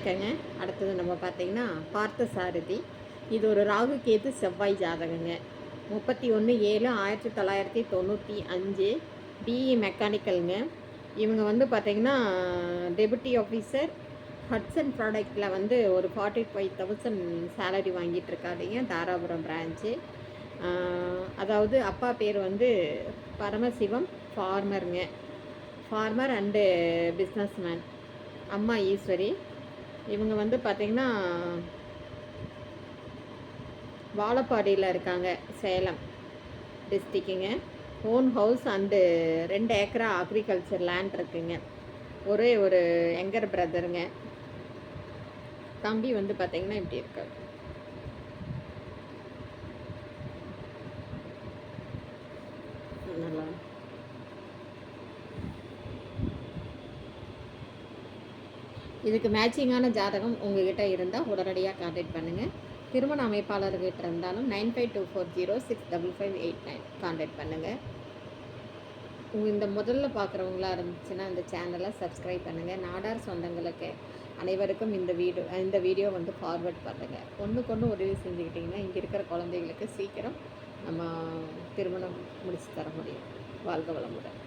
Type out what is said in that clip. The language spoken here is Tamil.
இருக்கங்க அடுத்தது நம்ம பார்த்தீங்கன்னா பார்த்த சாரதி இது ஒரு ராகு கேது செவ்வாய் ஜாதகங்க. முப்பத்தி ஒன்று ஏழு ஆயிரத்தி தொள்ளாயிரத்தி தொண்ணூற்றி அஞ்சு. பிஇ மெக்கானிக்கலுங்க இவங்க வந்து பார்த்தீங்கன்னா டெபுட்டி ஆஃபீஸர் ஹட்சன் ப்ராடக்ட்டில் வந்து ஒரு ஃபார்ட்டி ஃபைவ் தௌசண்ட் சேலரி வாங்கிட்டுருக்காருங்க தாராபுரம் பிரான்ச்சு அதாவது அப்பா பேர் வந்து பரமசிவம் ஃபார்மருங்க ஃபார்மர் அண்டு பிஸ்னஸ்மேன் அம்மா ஈஸ்வரி. இவங்க வந்து பார்த்திங்கன்னா வாழப்பாடியில் இருக்காங்க சேலம் டிஸ்ட்ரிக்குங்க ஓன் ஹவுஸ் அண்டு ரெண்டு ஏக்கரா அக்ரிகல்ச்சர் லேண்ட் இருக்குங்க. ஒரே ஒரு எங்கர் பிரதருங்க தம்பி வந்து பார்த்திங்கன்னா இப்படி இருக்காரு. இதுக்கு மேட்சிங்கான ஜாதகம் உங்ககிட்ட இருந்தால் உடனடியாக கான்டாக்ட் பண்ணுங்கள் திருமண அமைப்பாளர்கிட்ட இருந்தாலும் nine five two four zero six double five eight nine contact பண்ணுங்கள் உங்கள் இந்த முதல்ல பார்க்குறவங்களா இருந்துச்சுன்னா இந்த சேனலை சப்ஸ்கிரைப் பண்ணுங்கள் நாடார் சொந்தங்களுக்கு அனைவருக்கும் இந்த வீடியோ இந்த வீடியோ வந்து ஃபார்வர்ட் பண்ணுங்கள் ஒன்றுக்கு ஒன்று உதவி செஞ்சுக்கிட்டிங்கன்னா இங்கே இருக்கிற குழந்தைகளுக்கு சீக்கிரம் நம்ம திருமணம் முடித்து தர முடியும். வாழ்க வளமுடன்.